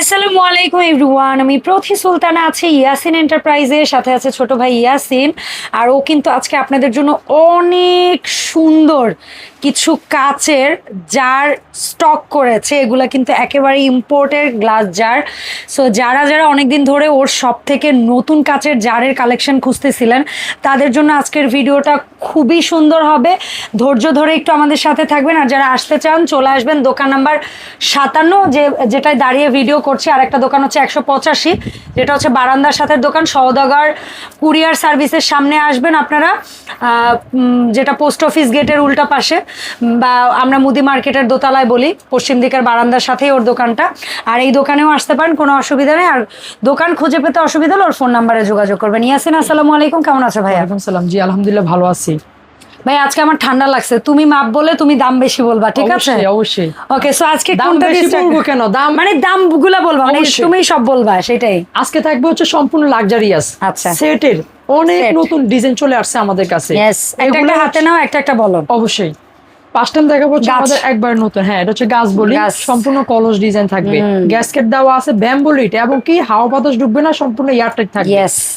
আসসালামু আলাইকুম এভরিওয়ান, আমি প্রথি সুলতানা আছি ইয়াসিন এন্টারপ্রাইজের সাথে আছে ছোট ভাই ইয়াসিন। আর ও কিন্তু আজকে আপনাদের জন্য অনেক সুন্দর কিছু কাচের জার স্টক করেছে। এগুলা কিন্তু একেবারে ইম্পোর্টের গ্লাস জার সো যারা যারা অনেকদিন ধরে ওর সব থেকে নতুন কাচের জারের কালেকশন খুঁজতেছিলেন, তাদের জন্য আজকের ভিডিওটা খুবই সুন্দর হবে। ধৈর্য ধরে একটু আমাদের সাথে থাকবেন। আর যারা আসতে চান, চলে আসবেন। দোকান নাম্বার সাতান্ন, যে যেটায় দাঁড়িয়ে ভিডিও করছি, আর একটা দোকান হচ্ছে একশো পঁচাশি, যেটা হচ্ছে বারান্দার সাথে দোকান, সওদাগর কুরিয়ার সার্ভিসের সামনে আসবেন আপনারা যেটা পোস্ট অফিস গেটের উল্টা পাশে বা আমরা মুদি মার্কেটের দোতলায় বলি, পশ্চিম দিকের বারান্দার সাথেই ওর দোকানটা, আর এই দোকানেও আসতে পারেন, কোনো অসুবিধা নেই, আর দোকান খুঁজে পেতে অসুবিধা হলে ওর ফোন নাম্বারে যোগাযোগ করবেন। ইয়াসিন, আসসালামু আলাইকুম, কেমন আছে ভাই সালাম, জি, আলহামদুলিল্লাহ ভালো আছি। ভাই আজকে আমার ঠান্ডা লাগছে। তুমি মাপ বলে তুমি দাম বেশি বলবা ঠিক আছে? অবশ্যই, ওকে সো আজকে দাম কোনটা বেশি বলব কেন? দাম মানে দামগুলা বলবা মানে তুমি সব বলবা সেটাই। আজকে থাকবে হচ্ছে সম্পূর্ণ লাক্সারিয়াস আচ্ছা। সেটের অনেক নতুন ডিজাইন চলে আসছে আমাদের কাছে। ইয়েস একটা এগুলো হাতে নাও একটা একটা বলো। অবশ্যই। পাঁচ টাইম দেখাবো আমাদের একবার নতুন। হ্যাঁ এটা হচ্ছে গাছ বলি। সম্পূর্ণ কলস ডিজাইন থাকবে। গ্যাসকেট দেওয়া আছে ব্যাম্বোলিট এবং কি হাওয়া বাতাস ঢুকবে না সম্পূর্ণ এয়ারটাইট থাকবে.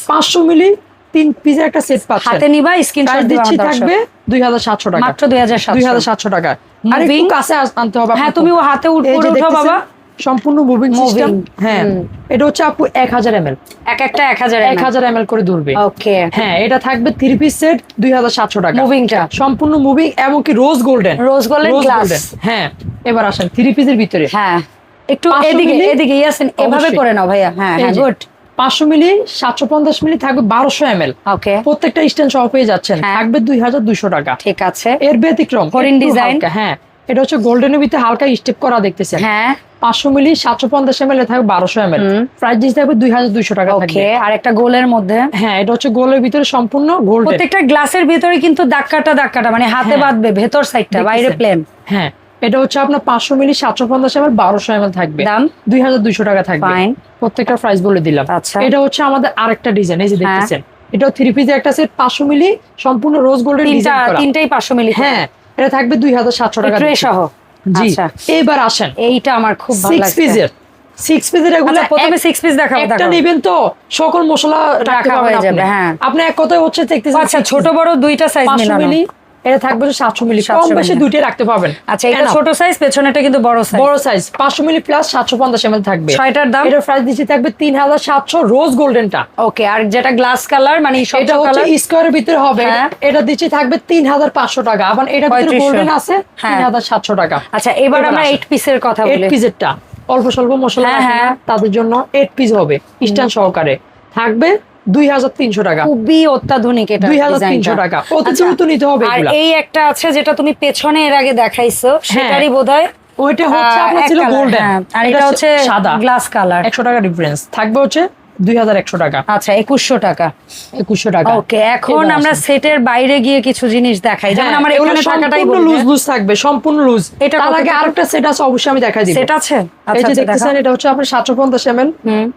পাঁচশো মিলি তিন পিসের একটা সেট পাচ্ছেন। হাতে নিবা স্ক্রিনশট দিচ্ছি থাকবে দুই হাজার সাতশো টাকা। মাত্র 2700 দুই হাজার সাতশো টাকা। আর একটু কাছে আনতে হবে হ্যাঁ তুমি ও হাতে উঠ- এই উপরে উঠো বাবা। সম্পূর্ণ মুভিং সিস্টেম হ্যাঁ। এটা হচ্ছে আপু এক হাজার এম এল। এক একটা এক হাজার এক হাজার এম এল করে ধরবে। ওকে। হ্যাঁ এটা থাকবে থ্রি পিস সেট দুই হাজার সাতশো টাকা। মুভিংটা সম্পূর্ণ মুভিং এমনকি রোজ গোল্ডেন রোজ golden glass। হ্যাঁ এবার আসেন থ্রি পিসের ভিতরে। হ্যাঁ। একটু 500 এদিকে? এদিকে ইয়াসিন এভাবে করে নাও ভাইয়া। হ্যাঁ হ্যাঁ গুড পাঁচশো মিলি সাতশো পঞ্চাশ মিলি থাকবে বারোশো এম এল ওকে। প্রত্যেকটা স্ট্যান্ড সহ পেয়ে যাচ্ছেন। হ্যাঁ। থাকবে দুই হাজার দুইশো টাকা। ঠিক আছে। এর ব্যতিক্রম হরিণ ডিজাইন হ্যাঁ। এটা হচ্ছে গোল্ডেনের ভিতরে হালকা স্টেপ করা দেখতেছেন। হ্যাঁ। পাঁচশো মিলি সাতশো পঞ্চাশ এম এল থাকবে বারোশো এম এল। প্রাইস দিস থাকবে দুই হাজার দুইশো টাকা থাকবে। ওকে আর একটা গোলের মধ্যে? হ্যাঁ এটা হচ্ছে গোলের ভিতরে সম্পূর্ণ গোল্ডেন প্রত্যেকটা গ্লাসের ভিতরে কিন্তু দাক্কাটা দাক্কাটা মানে হাতে হ্যাঁ। বাঁধবে ভেতর সাইডটা বাইরে প্লেন হ্যাঁ। এটা হচ্ছে আপনার পাঁচশো মিলি সাতশো পঞ্চাশ এম এল বারোশো এম এল থাকবে। দাম? দুই হাজার দুইশো টাকা থাকবে। প্রত্যেকটা প্রাইস বলে দিলাম। আচ্ছা। এটা হচ্ছে আমাদের আরেকটা ডিজাইন এই যে হ্যাঁ। দেখতেছেন। এটা থ্রি পিসের একটা সেট পাঁচশো মিলি সম্পূর্ণ রোজ করা। তিনটাই পাঁচশো মিলি হ্যাঁ এটা থাকবে দুই হাজার সাতশো টাকা সহ। জি আচ্ছা। এবার আসেন। এইটা আমার খুব ভালো সিক্স লাগছে। পিসের সিক্স পিসের এগুলো আচ্ছা, প্রথমে সিক্স পিস দেখাও, একটা নেবেন তো সকল মশলা রাখা হয়ে যাবে, হ্যাঁ। আপনি এক কথায় হচ্ছে দেখতেছেন আচ্ছা ছোট বড় দুইটা সাইজ 500 মিলানো মিলি এটা থাকবে সাতশো মিলি 700 কম বেশি মিলি। দুইটাই রাখতে পারবেন। আচ্ছা এটা ছোট সাইজ পেছনেটা কিন্তু বড় সাইজ বড় সাইজ পাঁচশো মিলি প্লাস সাতশো পঞ্চাশ এম থাকবে। ছয়টার দাম? এটার প্রাইস দিচ্ছি থাকবে তিন হাজার সাতশো রোজ গোল্ডেনটা ওকে আর যেটা গ্লাস কালার মানে এটা এটা হচ্ছে স্কোয়ারের ভিতরে হবে। হ্যাঁ। এটা দিচ্ছি থাকবে তিন হাজার পাঁচশো টাকা। আবার এটা ভিতরে 3500 গোল্ডেন আছে হ্যাঁ। তিন হাজার সাতশো টাকা। আচ্ছা এবার আমরা। এইট পিসের কথা বলি। পিসেরটা অল্প স্বল্প মশলা হ্যাঁ, হ্যাঁ। তাদের জন্য এইট পিস হবে স্ট্যান্ড সহকারে। থাকবে দুই হাজার তিনশো টাকা। খুবই অত্যাধুনিক এটা দুই হাজার তিনশো টাকা। অতি আচ্ছা, দ্রুত নিতে হবে আর এই একটা আছে যেটা তুমি পেছনে এর আগে দেখাইছো হ্যাঁ। সেটারই বোধহয় ওইটা হচ্ছে আপনার ছিল গোল্ডেন হ্যাঁ, আর এটা হচ্ছে সাদা। গ্লাস কালার একশো টাকা ডিফারেন্স থাকবে হচ্ছে দুই হাজার একশো টাকা। আচ্ছা একুশশো টাকা। একুশশো টাকা। ওকে এখন আমরা সেটের বাইরে গিয়ে কিছু জিনিস দেখাই। যেমন হ্যাঁ, আমার এখানে টাকাটাই সম্পূর্ণ লুজ লুজ থাকবে সম্পূর্ণ লুজ এটা তার আগে আরেকটা সেট আছে অবশ্যই আমি দেখাই দিব। সেট আছে? এই আচ্ছা যে আচ্ছা, দেখতেছেন এটা হচ্ছে আপনার সাতশো পঞ্চাশ এম এল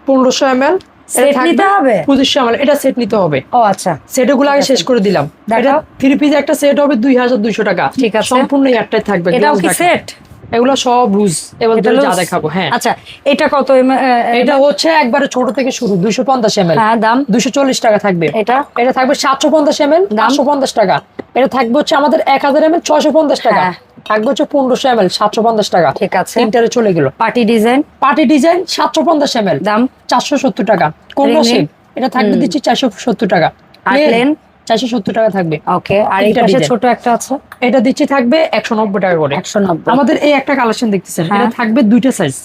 পনেরোশো এম এল Set নিতে হবে? পঁচিশশো এম এটা সেট নিতে হবে। ও আচ্ছা। সেট আগে শেষ করে দিলাম। এটা থ্রি পিস একটা সেট হবে দুই হাজার দুইশো টাকা। ঠিক আছে। সম্পূর্ণ একটাই থাকবে। এটাও কি সেট এগুলো সব লুজ এবার যা দেখাবো হ্যাঁ। আচ্ছা এটা কত এটা হচ্ছে একবারে ছোট থেকে শুরু দুইশো পঞ্চাশ এম এল। হ্যাঁ দাম? দুইশো চল্লিশ টাকা থাকবে। এটা? এটা থাকবে সাতশো পঞ্চাশ এম এল পাঁচশো পঞ্চাশ টাকা। এটা থাকবে হচ্ছে আমাদের এক হাজার এম এল ছয়শো পঞ্চাশ টাকা। হ্যাঁ। থাকবে হচ্ছে পনেরোশো এম এল সাতশো পঞ্চাশ টাকা। ঠিক আছে। তিনটারে চলে গেল। Party design? পার্টি ডিজাইন সাতশো পঞ্চাশ এম এল দাম? চারশো সত্তর টাকা। কোন এটা থাকবে দিচ্ছি চারশো সত্তর টাকা। চারশো সত্তর টাকা থাকবে। ওকে আর design। ছোট একটা আছে? এটা দিচ্ছি থাকবে একশো নব্বই টাকা করে। একশো নব্বই। আমাদের এই একটা কালেকশন দেখতেছেন। হ্যাঁ। এটা থাকবে দুইটা সাইজ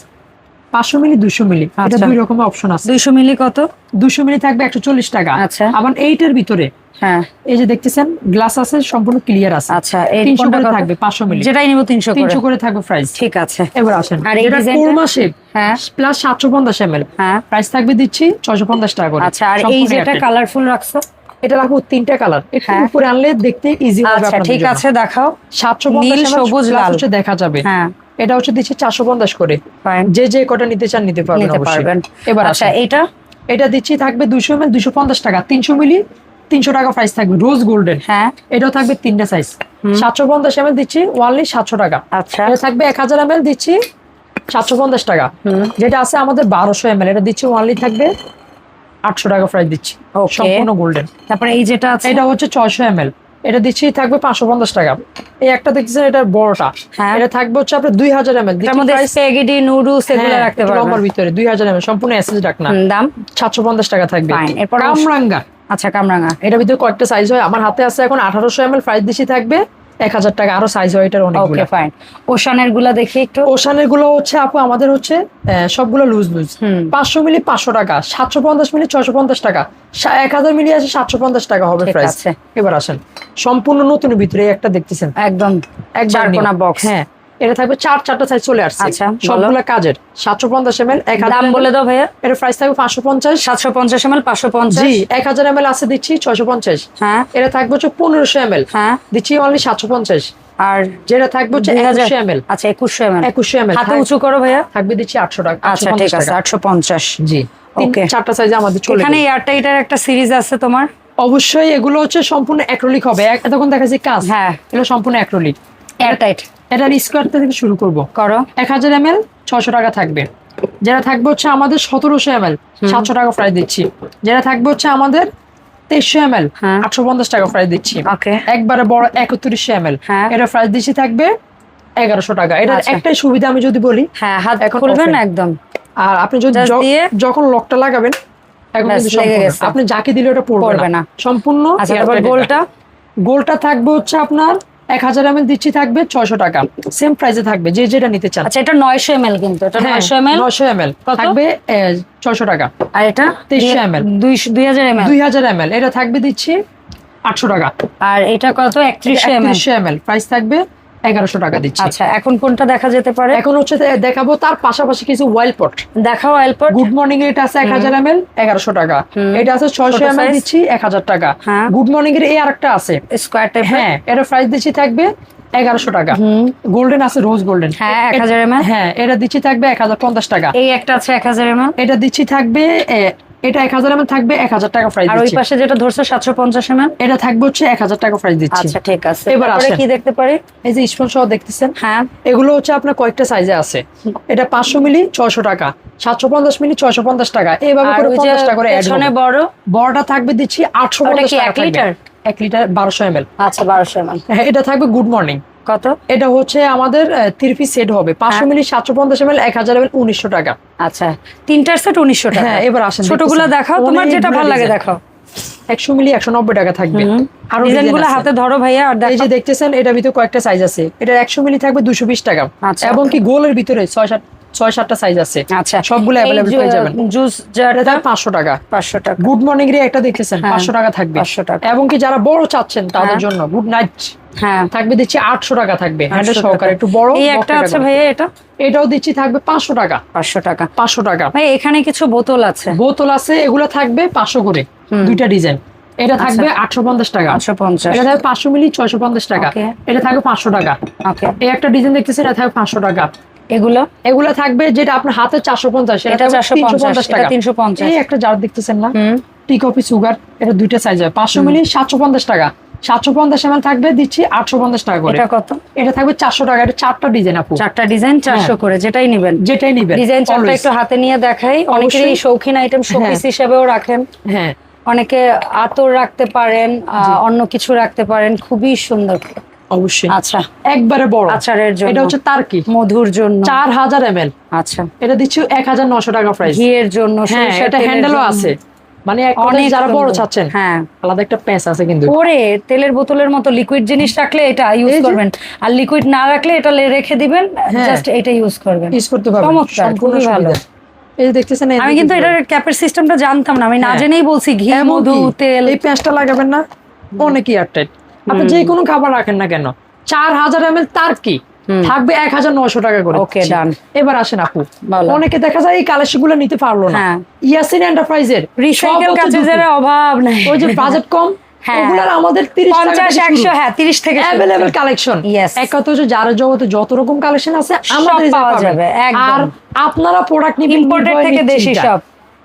পাঁচশো মিলি দুশো মিলি। এটা আচ্ছা। দুই রকমের অপশন আছে। দুইশো মিলি কত? দুশো মিলি থাকবে একশো চল্লিশ টাকা। আচ্ছা। আবার এইটার ভিতরে হ্যাঁ। এই যে দেখতেছেন গ্লাস আছে সম্পূর্ণ ক্লিয়ার আছে। আচ্ছা তিনশো করে থাকবে পাঁচশো মিলি। যেটাই নিব তিনশো তিনশো করে থাকবে প্রাইস ঠিক আছে। এবার আসেন। আর এটা কোরমা শেপ হ্যাঁ। প্লাস সাতশো পঞ্চাশ এম এল হ্যাঁ। প্রাইস থাকবে দিচ্ছি ছয়শো পঞ্চাশ টাকা করে। আচ্ছা আর এই যেটা কালারফুল রাখছো? এটা রাখব তিনটা কালার একটু হ্যাঁ। উপরে আনলে দেখতে ইজি হবে আচ্ছা ঠিক আছে দেখাও। সাতশো নীল, সবুজ, লাল। দেখা যাবে। হ্যাঁ। এটা হচ্ছে দিচ্ছি চারশো পঞ্চাশ করে। যে যে কটা নিতে চান নিতে পারবেন অবশ্যই। এবার আচ্ছা এটা? এটা দিচ্ছি থাকবে দুশো এম এল দুশো পঞ্চাশ টাকা। তিনশো মিলি তিনশো টাকা প্রাইস থাকবে। রোজ গোল্ডেন হ্যাঁ। এটাও থাকবে তিনটা সাইজ সাতশো পঞ্চাশ এম দিচ্ছি ওয়ানলি সাতশো টাকা। আচ্ছা। এটা থাকবে এক হাজার এম এল দিচ্ছি সাতশো পঞ্চাশ টাকা। যেটা আছে আমাদের বারোশো এম এটা দিচ্ছি ওয়ানলি থাকবে আটশো টাকা প্রাইস দিচ্ছি। সম্পূর্ণ গোল্ডেন তারপরে এই যেটা আছে? এটা হচ্ছে ছয়শো এম এটা দিচ্ছি থাকবে পাঁচশো পঞ্চাশ টাকা। এই একটা দেখছেন এটা বড়টা। হ্যাঁ। এটা থাকবে হচ্ছে আপনার দুই হাজার এম এল। স্প্যাগেটি নুডলস এগুলো রাখতে লম্বার ভিতরে দুই হাজার এম এল সম্পূর্ণ এসএস ডাক না। দাম? সাতশো পঞ্চাশ টাকা থাকবে. এরপর কামরাঙ্গা। আচ্ছা কামরাঙ্গা। এটার ভিতরে কয়েকটা সাইজ হয়। আমার হাতে আছে এখন আঠারোশো এম এল প্রাইস দিচ্ছি থাকবে এক হাজার টাকা আরও সাইজ হয় এটার অনেক ওকে ফাইন ওশানেরগুলা দেখি একটু। ওশানেরগুলো হচ্ছে আপু আমাদের হচ্ছে সবগুলো লুজ লুজ। পাঁচশো মিলি পাঁচশো টাকা সাতশো পঞ্চাশ মিলি ছয়শো পঞ্চাশ টাকা এক হাজার মিলি আছে সাতশো পঞ্চাশ টাকা হবে প্রাইস। এবার আসেন। সম্পূর্ণ নতুন ভিতরে একটা দেখতেছেন। একদম একবার বক্স হ্যাঁ। এটা থাকবে চার চারটা সাইজ চলে আসছে। আচ্ছা, বলো। কাজের। সাতশো পঞ্চাশ এম এল এক দাম বলে দাও ভাইয়া। এটা প্রাইস থাকবে পাঁচশো পঞ্চাশ। সাতশো পঞ্চাশ এমএল পাঁচশো পঞ্চাশ। জি এক হাজার এম এল আছে দিচ্ছি ছয়শো পঞ্চাশ। হ্যাঁ। এটা থাকবে হচ্ছে পনেরোশো এম এল। হ্যাঁ। দিচ্ছি অনলি সাতশো পঞ্চাশ। আর যেটা থাকবে হচ্ছে একুশশো এম এল। আচ্ছা একুশশো এমএল একুশশো এম এল। হাতে উঁচু করো ভাইয়া। থাকবে দিচ্ছি আটশো টাকা আচ্ছা ঠিক আছে আটশো পঞ্চাশ। জি Okay. চারটা সাইজে আমাদের চলে এখানে। এয়ারটাইটার একটা সিরিজ আছে তোমার? অবশ্যই এগুলো হচ্ছে সম্পূর্ণ অ্যাক্রোলিক হবে। এতক্ষণ দেখা যাচ্ছে কাজ। হ্যাঁ। এগুলো সম্পূর্ণ অ্যাক্রোলিক এয়ারটাইট এটার স্কোয়ার থেকে শুরু করব। করো। এক হাজার এম এল ছশো টাকা থাকবে। যেটা থাকবে হচ্ছে আমাদের সতেরোশো এম এল সাতশো টাকা প্রাইস দিচ্ছি। যেটা থাকবে হচ্ছে আমাদের তেইশশো এম এল হ্যাঁ। আটশো পঞ্চাশ টাকা প্রাইস দিচ্ছি। একবারে বড় একত্রিশশো এম এল হ্যাঁ। এটা প্রাইস দিচ্ছি থাকবে এগারোশো টাকা। এটার আচ্ছা। একটাই সুবিধা আমি যদি বলি হ্যাঁ হাত এখন খুলবেন একদম। আর আপনি যদি যখন লকটা লাগাবেন এখন। আপনি যাকে দিলে ওটা পড়বে না। সম্পূর্ণ আচ্ছা গোলটা? গোলটা থাকবে হচ্ছে আপনার এক হাজার এম এল দিচ্ছি থাকবে ছয়শো টাকা। সেম প্রাইসে থাকবে যে যেটা নিতে চান। আচ্ছা এটা নয়শো এমএল কিন্তু এটা হ্যাঁ, নয়শো এমএল নয়শো এম এল থাকবে ছয়শো টাকা। আর এটা? 2300 ml দুইশো দুই হাজার এমএল দুই হাজার এম এল এটা থাকবে দিচ্ছি আটশো টাকা। আর এটা কত? একত্রিশশো এমএল একত্রিশশো এম এল প্রাইস থাকবে এগারোশো টাকা দিচ্ছি। আচ্ছা এখন কোনটা দেখা যেতে পারে? এখন হচ্ছে দেখাবো তার পাশাপাশি কিছু ওয়াইল পট দেখাও এলপট গুড মর্নিং এটা আছে এক হাজার এম এল এগারোশো টাকা। এটা আছে ছয়শো এম এল দিচ্ছি এক হাজার টাকা। হ্যাঁ। গুড মর্নিং এর এই আরেকটা আছে। স্কোয়ার টাইপ হ্যাঁ এটা প্রাইস দিচ্ছি থাকবে এগারোশো টাকা। গোল্ডেন আছে রোজ গোল্ডেন হ্যাঁ, 1000 ml? হ্যাঁ এটা দিচ্ছি থাকবে এক হাজার পঞ্চাশ টাকা। এই একটা আছে এক হাজার এমএল এটা দিচ্ছি থাকবে এটা এক হাজার এমএল থাকবে এক হাজার টাকা প্রাইস আর ওই পাশে যেটা ধরছো সাতশো পঞ্চাশ এমএল এটা থাকবে হচ্ছে এক হাজার টাকা প্রাইস দিচ্ছি। আচ্ছা ঠিক আছে। এবার আসেন। কি দেখতে পারি? এই যে স্পন সহ দেখতেছেন? হ্যাঁ। এগুলো হচ্ছে আপনার কয়েকটা সাইজে আছে। এটা পাঁচশো মিলি ছয়শো টাকা সাতশো পঞ্চাশ মিলি ছয়শো পঞ্চাশ টাকা। এইভাবে করে ওই যে পঞ্চাশ টাকা করে হবে। বড়? বড়টা থাকবে দিচ্ছি আটশো ওটা পঞ্চাশ কি টাকা এক লিটার? এক লিটার বারোশো এম আচ্ছা বারোশো এমএল হ্যাঁ এটা থাকবে গুড মর্নিং কত? এটা হচ্ছে আমাদের থ্রি পিস সেট হবে। পাঁচশো। মিলি সাতশো পঞ্চাশ এম এক হাজার এম উনিশশো টাকা। আচ্ছা তিনটার সেট উনিশশো টাকা। হ্যাঁ, এবার আসেন, ছোটগুলো দেখাও তোমার যেটা ভালো লাগে দেখাও। একশো মিলি একশো নব্বই টাকা থাকবে। আর হাতে ধরো ভাইয়া আর এই যে দেখতেছেন এটার ভিতরে কয়েকটা সাইজ আছে। এটা একশো মিলি থাকবে দুশো বিশ টাকা। আচ্ছা। এবং কি গোলের ভিতরে ছয় সাত ছয় সাতটা সাইজ আছে। আচ্ছা। সবগুলো অ্যাভেলেবল পেয়ে যাবেন। জুস জারটা থাকবে পাঁচশো টাকা। পাঁচশো টাকা। গুড মর্নিং রে একটা দেখতেছেন হ্যাঁ, পাঁচশো টাকা থাকবে। 500 টাকা। এবং কি যারা বড় চাচ্ছেন তাদের হ্যাঁ। জন্য গুড নাইট হ্যাঁ। থাকবে দিচ্ছি আটশো টাকা থাকবে। হ্যান্ডেল সহকারে একটু বড় এই একটা আছে ভাইয়া এটা? এটাও দিচ্ছি থাকবে পাঁচশো টাকা। পাঁচশো টাকা। পাঁচশো টাকা। ভাই এখানে কিছু বোতল আছে। বোতল আছে এগুলো থাকবে পাঁচশো করে। দুইটা ডিজাইন এটা থাকবে আটশো পঞ্চাশ টাকা। পাঁচশো পঞ্চাশ। এটা থাকবে পাঁচশো মিলি ছয়শো পঞ্চাশ টাকা। এটা থাকবে পাঁচশো টাকা। ওকে। এই একটা ডিজাইন দেখতেছেন এটা থাকবে পাঁচশো টাকা। এগুলো? এগুলো থাকবে যেটা আপনার হাতে চারশো পঞ্চাশ এটা 450, এটা 350 এই একটা জার দেখতেছেন না? টি কফি সুগার এটা দুইটা সাইজ হয় পাঁচশো মিলি সাতশো পঞ্চাশ টাকা। সাতশো পঞ্চাশ এমএল থাকবে দিচ্ছি আটশো পঞ্চাশ টাকা করে। এটা কত? এটা থাকবে চারশো টাকা এটা চারটা ডিজাইন আপু। চারটা ডিজাইন চারশো করে যেটাই নিবেন। যেটাই নিবেন ডিজাইন চারটা একটু হাতে নিয়ে দেখাই। অনেকেরই শৌখিন আইটেম শোপিস হ্যাঁ। হিসেবেও রাখেন। হ্যাঁ। অনেকে আতর রাখতে পারেন আহ, অন্য কিছু রাখতে পারেন। খুবই সুন্দর। অবশ্যই। আচ্ছা। একবারে বড়। আচারের জন্য। এটা হচ্ছে তার কি মধুর জন্য। চার হাজার এম আচ্ছা। এটা দিচ্ছি এক হাজার নশো টাকা প্রাইস ঘিয়ের জন্য হ্যাঁ এটা হ্যান্ডেলও আছে। মানে অনেক যারা বড় চাচ্ছেন হ্যাঁ। আলাদা একটা প্যাঁচ আছে কিন্তু। পরে তেলের বোতলের মতো লিকুইড জিনিস রাখলে এটা ইউজ করবেন। আর লিকুইড না রাখলে এটা লে- রেখে দিবেন হ্যাঁ। জাস্ট এটা ইউজ করবেন। ইউজ করতে পারবেন। চমৎকার, খুবই ভালো। দেখতেছেন আমি কিন্তু এটার ক্যাপের সিস্টেমটা জানতাম না। আমি না হ্যাঁ। জেনেই বলছি ঘি মধু তেল। এই পেঁয়াজটা লাগাবেন না। অনেক এয়ারটাইট আপনি যে কোনো খাবার রাখেন না কেন চার হাজার এম এল তার কি? থাকবে এক হাজার নশো টাকা করে। ওকে ডান এবার আসেন আপু। অনেকে দেখা যায় এই কালেকশনগুলো নিতে পারল না। হ্যাঁ। ইয়াসিন এন্টারপ্রাইজের রিসাইকেল কাজের অভাব নাই। ওই যে বাজেট কম হ্যাঁ। আমাদের হ্যাঁ থেকে। কালেকশন. এক কথা হচ্ছে যারা জগতে যত রকম কালেকশন আছে আমাদের পাওয়া যাবে। আর আপনারা প্রোডাক্ট Imported থেকে দেশি সব।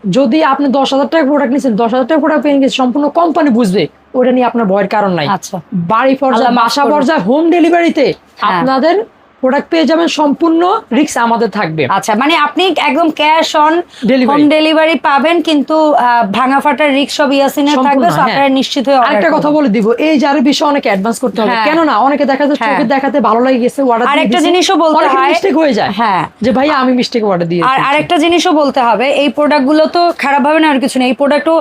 যদি আপনি দশ হাজার টাকা প্রোডাক্ট নিচ্ছেন দশ হাজার টাকা প্রোডাক্ট পেয়ে গেছে সম্পূর্ণ কোম্পানি বুঝবে ওটা নিয়ে আপনার ভয়ের কারণ নাই আচ্ছা বাড়ি পর্যায়ে বাসা পর্যায়ে হোম ডেলিভারিতে। আপনাদের প্রোডাক্ট পেয়ে যাবেন সম্পূর্ণ রিক্স আমাদের থাকবে আচ্ছা মানে আপনি একদম ক্যাশ অন হোম ডেলিভারি পাবেন কিন্তু ভাঙা ফাটার রিক্স সব ইয়াসিনের থাকবে হ্যাঁ। আপনারা নিশ্চিত হয়ে আরেকটা কথা বলে দিব এই যার বিষয়ে অনেকে অ্যাডভান্স করতে হবে হ্যাঁ। কেন না অনেকে দেখা যায় হ্যাঁ। চোখে দেখাতে ভালো লাগে গেছে অর্ডার আর একটা জিনিসও বলতে হয়- মিস্টেক হয়ে যায় হ্যাঁ। যে ভাই আমি মিস্টেক অর্ডার দিয়ে আর আরেকটা জিনিসও বলতে হবে এই প্রোডাক্টগুলো তো খারাপ হবে না আর কিছু না এই প্রোডাক্টও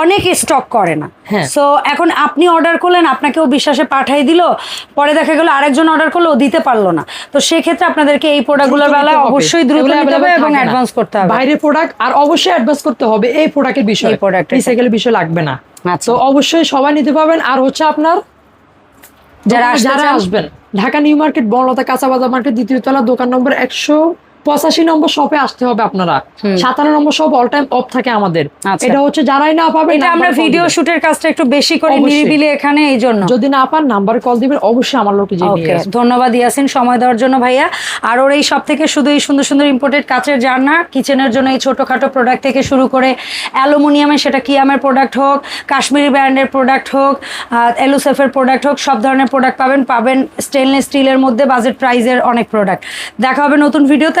অনেক স্টক করে না। হ্যাঁ। সো এখন আপনি অর্ডার করলেন আপনাকেও বিশ্বাসে পাঠাই দিল পরে দেখা গেল আরেকজন অর্ডার করল ও দিতে পারল না। তো সেক্ষেত্রে আপনাদেরকে এই প্রোডাক্টগুলোর বেলায় অবশ্যই দ্রুত নিতে হবে এবং অ্যাডভান্স করতে হবে। বাইরে প্রোডাক্ট আর অবশ্যই অ্যাডভান্স করতে হবে এই প্রোডাক্টের বিষয়ে। এই এর। রিসাইকেলের বিষয় লাগবে না। আচ্ছা। তো অবশ্যই সবাই নিতে পারবেন। আর হচ্ছে আপনার যারা যারা আসবেন ঢাকা নিউ মার্কেট বনলতা কাঁচা বাজার মার্কেট দ্বিতীয় তলা দোকান নম্বর একশো পঁচাশি নম্বর শপে আসতে হবে আপনারা। সাতান্ন নম্বর শপ অল টাইম অফ থাকে আমাদের। আচ্ছা। এটা হচ্ছে যারাই না পাবে এটা আমরা ভিডিও শুটের কাজটা একটু বেশি করে। নিরিবিলি এখানে এই জন্য। যদি না পান নাম্বার কল দিবেন অবশ্যই আমার লোকে। ধন্যবাদ ইয়াসিন সময় দেওয়ার জন্য ভাইয়া। আর ওর এই সব থেকে শুধু এই সুন্দর সুন্দর ইম্পোর্টেড কাচের জানা কিচেনের জন্য এই ছোটোখাটো প্রোডাক্ট থেকে শুরু করে অ্যালুমিনিয়ামের সেটা কিয়ামের প্রোডাক্ট হোক কাশ্মীরি ব্র্যান্ডের প্রোডাক্ট হোক এলুসেফের প্রোডাক্ট হোক সব ধরনের প্রোডাক্ট পাবেন পাবেন স্টেনলেস স্টিলের মধ্যে বাজেট প্রাইজের অনেক প্রোডাক্ট দেখা হবে নতুন ভিডিওতে